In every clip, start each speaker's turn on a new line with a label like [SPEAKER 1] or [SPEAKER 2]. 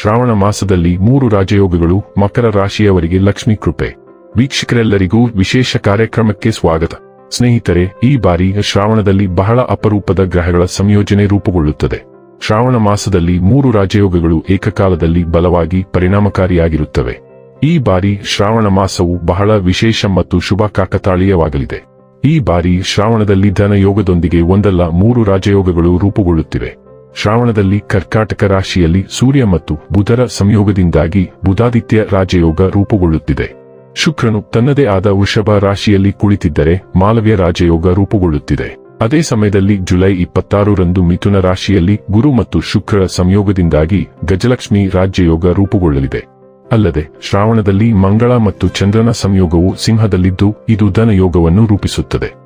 [SPEAKER 1] ಶ್ರಾವಣ ಮಾಸದಲ್ಲಿ ಮೂರು ರಾಜಯೋಗಗಳು, ಮಕರ ರಾಶಿಯವರಿಗೆ ಲಕ್ಷ್ಮಿ ಕೃಪೆ. ವೀಕ್ಷಕರೆಲ್ಲರಿಗೂ ವಿಶೇಷ ಕಾರ್ಯಕ್ರಮಕ್ಕೆ ಸ್ವಾಗತ. ಸ್ನೇಹಿತರೆ, ಈ ಬಾರಿ ಶ್ರಾವಣದಲ್ಲಿ ಬಹಳ ಅಪರೂಪದ ಗ್ರಹಗಳ ಸಂಯೋಜನೆ ರೂಪುಗೊಳ್ಳುತ್ತದೆ. ಶ್ರಾವಣ ಮಾಸದಲ್ಲಿ ಮೂರು ರಾಜಯೋಗಗಳು ಏಕಕಾಲದಲ್ಲಿ ಬಲವಾಗಿ ಪರಿಣಾಮಕಾರಿಯಾಗಿರುತ್ತವೆ. ಈ ಬಾರಿ ಶ್ರಾವಣ ಮಾಸವು ಬಹಳ ವಿಶೇಷ ಮತ್ತು ಶುಭ ಕಾಕತಾಳೀಯವಾಗಲಿದೆ. ಈ ಬಾರಿ ಶ್ರಾವಣದಲ್ಲಿ ಧನಯೋಗದೊಂದಿಗೆ ಒಂದಲ್ಲ ಮೂರು ರಾಜಯೋಗಗಳು ರೂಪುಗೊಳ್ಳುತ್ತಿವೆ. ಶ್ರಾವಣದಲ್ಲಿ ಕರ್ಕಾಟಕ ರಾಶಿಯಲ್ಲಿ ಸೂರ್ಯ ಮತ್ತು ಬುಧರ ಸಂಯೋಗದಿಂದಾಗಿ ಬುಧಾದಿತ್ಯ ರಾಜಯೋಗ ರೂಪುಗೊಳ್ಳುತ್ತಿದೆ. ಶುಕ್ರನು ತನ್ನದೇ ಆದ ವೃಷಭ ರಾಶಿಯಲ್ಲಿ ಕುಳಿತಿದ್ದರೆ ಮಾಲವ್ಯ ರಾಜಯೋಗ ರೂಪುಗೊಳ್ಳುತ್ತಿದೆ. ಅದೇ ಸಮಯದಲ್ಲಿ ಜುಲೈ ಇಪ್ಪತ್ತಾರರಂದು ಮಿಥುನ ರಾಶಿಯಲ್ಲಿ ಗುರು ಮತ್ತು ಶುಕ್ರರ ಸಂಯೋಗದಿಂದಾಗಿ ಗಜಲಕ್ಷ್ಮಿ ರಾಜ್ಯಯೋಗ ರೂಪುಗೊಳ್ಳಲಿದೆ. ಅಲ್ಲದೆ ಶ್ರಾವಣದಲ್ಲಿ ಮಂಗಳ ಮತ್ತು ಚಂದ್ರನ ಸಂಯೋಗವು ಸಿಂಹದಲ್ಲಿದ್ದು ಇದು ಧನಯೋಗವನ್ನು ರೂಪಿಸುತ್ತದೆ.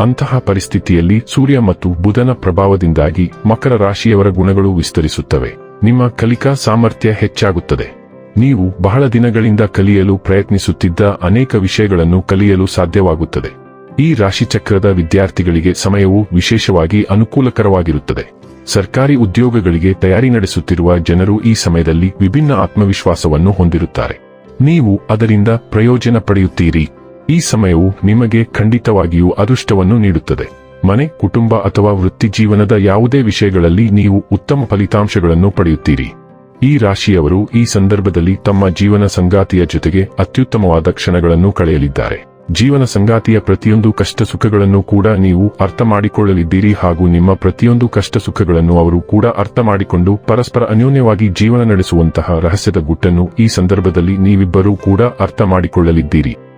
[SPEAKER 1] ಅಂತಹ ಪರಿಸ್ಥಿತಿಯಲ್ಲಿ ಸೂರ್ಯ ಮತ್ತು ಬುಧನ ಪ್ರಭಾವದಿಂದಾಗಿ ಮಕರ ರಾಶಿಯವರ ಗುಣಗಳು ವಿಸ್ತರಿಸುತ್ತವೆ. ನಿಮ್ಮ ಕಲಿಕಾ ಸಾಮರ್ಥ್ಯ ಹೆಚ್ಚಾಗುತ್ತದೆ. ನೀವು ಬಹಳ ದಿನಗಳಿಂದ ಕಲಿಯಲು ಪ್ರಯತ್ನಿಸುತ್ತಿದ್ದ ಅನೇಕ ವಿಷಯಗಳನ್ನು ಕಲಿಯಲು ಸಾಧ್ಯವಾಗುತ್ತದೆ. ಈ ರಾಶಿಚಕ್ರದ ವಿದ್ಯಾರ್ಥಿಗಳಿಗೆ ಸಮಯವು ವಿಶೇಷವಾಗಿ ಅನುಕೂಲಕರವಾಗಿರುತ್ತದೆ. ಸರ್ಕಾರಿ ಉದ್ಯೋಗಗಳಿಗೆ ತಯಾರಿ ನಡೆಸುತ್ತಿರುವ ಜನರು ಈ ಸಮಯದಲ್ಲಿ ವಿಭಿನ್ನ ಆತ್ಮವಿಶ್ವಾಸವನ್ನು ಹೊಂದಿರುತ್ತಾರೆ. ನೀವು ಅದರಿಂದ ಪ್ರಯೋಜನ ಪಡೆಯುತ್ತೀರಿ. ಈ ಸಮಯವು ನಿಮಗೆ ಖಂಡಿತವಾಗಿಯೂ ಅದೃಷ್ಟವನ್ನು ನೀಡುತ್ತದೆ. ಮನೆ, ಕುಟುಂಬ ಅಥವಾ ವೃತ್ತಿ ಜೀವನದ ಯಾವುದೇ ವಿಷಯಗಳಲ್ಲಿ ನೀವು ಉತ್ತಮ ಫಲಿತಾಂಶಗಳನ್ನು ಪಡೆಯುತ್ತೀರಿ. ಈ ರಾಶಿಯವರು ಈ ಸಂದರ್ಭದಲ್ಲಿ ತಮ್ಮ ಜೀವನ ಸಂಗಾತಿಯ ಜೊತೆಗೆ ಅತ್ಯುತ್ತಮವಾದ ಕ್ಷಣಗಳನ್ನು ಕಳೆಯಲಿದ್ದಾರೆ. ಜೀವನ ಸಂಗಾತಿಯ ಪ್ರತಿಯೊಂದು ಕಷ್ಟ ಸುಖಗಳನ್ನು ಕೂಡ ನೀವು ಅರ್ಥ ಮಾಡಿಕೊಳ್ಳಲಿದ್ದೀರಿ ಹಾಗೂ ನಿಮ್ಮ ಪ್ರತಿಯೊಂದು ಕಷ್ಟ ಸುಖಗಳನ್ನು ಅವರು ಕೂಡ ಅರ್ಥ ಮಾಡಿಕೊಂಡು ಪರಸ್ಪರ ಅನ್ಯೋನ್ಯವಾಗಿ ಜೀವನ ನಡೆಸುವಂತಹ ರಹಸ್ಯದ ಗುಟ್ಟನ್ನು ಈ ಸಂದರ್ಭದಲ್ಲಿ ನೀವಿಬ್ಬರೂ ಕೂಡ ಅರ್ಥ ಮಾಡಿಕೊಳ್ಳಲಿದ್ದೀರಿ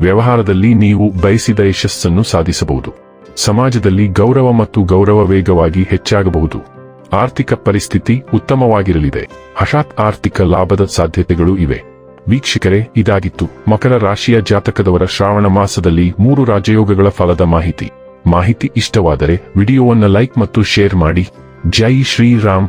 [SPEAKER 1] ವ್ಯವಹಾರದಲ್ಲಿ ನೀವು ಬಯಸಿದ ಯಶಸ್ಸನ್ನು ಸಾಧಿಸಬಹುದು. ಸಮಾಜದಲ್ಲಿ ಗೌರವ ಮತ್ತು ಗೌರವ ವೇಗವಾಗಿ ಹೆಚ್ಚಾಗಬಹುದು. ಆರ್ಥಿಕ ಪರಿಸ್ಥಿತಿ ಉತ್ತಮವಾಗಿರಲಿದೆ. ಹಠಾತ್ ಆರ್ಥಿಕ ಲಾಭದ ಸಾಧ್ಯತೆಗಳು ಇವೆ. ವೀಕ್ಷಕರೇ, ಇದಾಗಿತ್ತು ಮಕರ ರಾಶಿಯ ಜಾತಕದವರ ಶ್ರಾವಣ ಮಾಸದಲ್ಲಿ ಮೂರು ರಾಜಯೋಗಗಳ ಫಲದ ಮಾಹಿತಿ. ಮಾಹಿತಿ ಇಷ್ಟವಾದರೆ ವಿಡಿಯೋವನ್ನು ಲೈಕ್ ಮತ್ತು ಶೇರ್ ಮಾಡಿ. ಜೈ ಶ್ರೀರಾಮ್.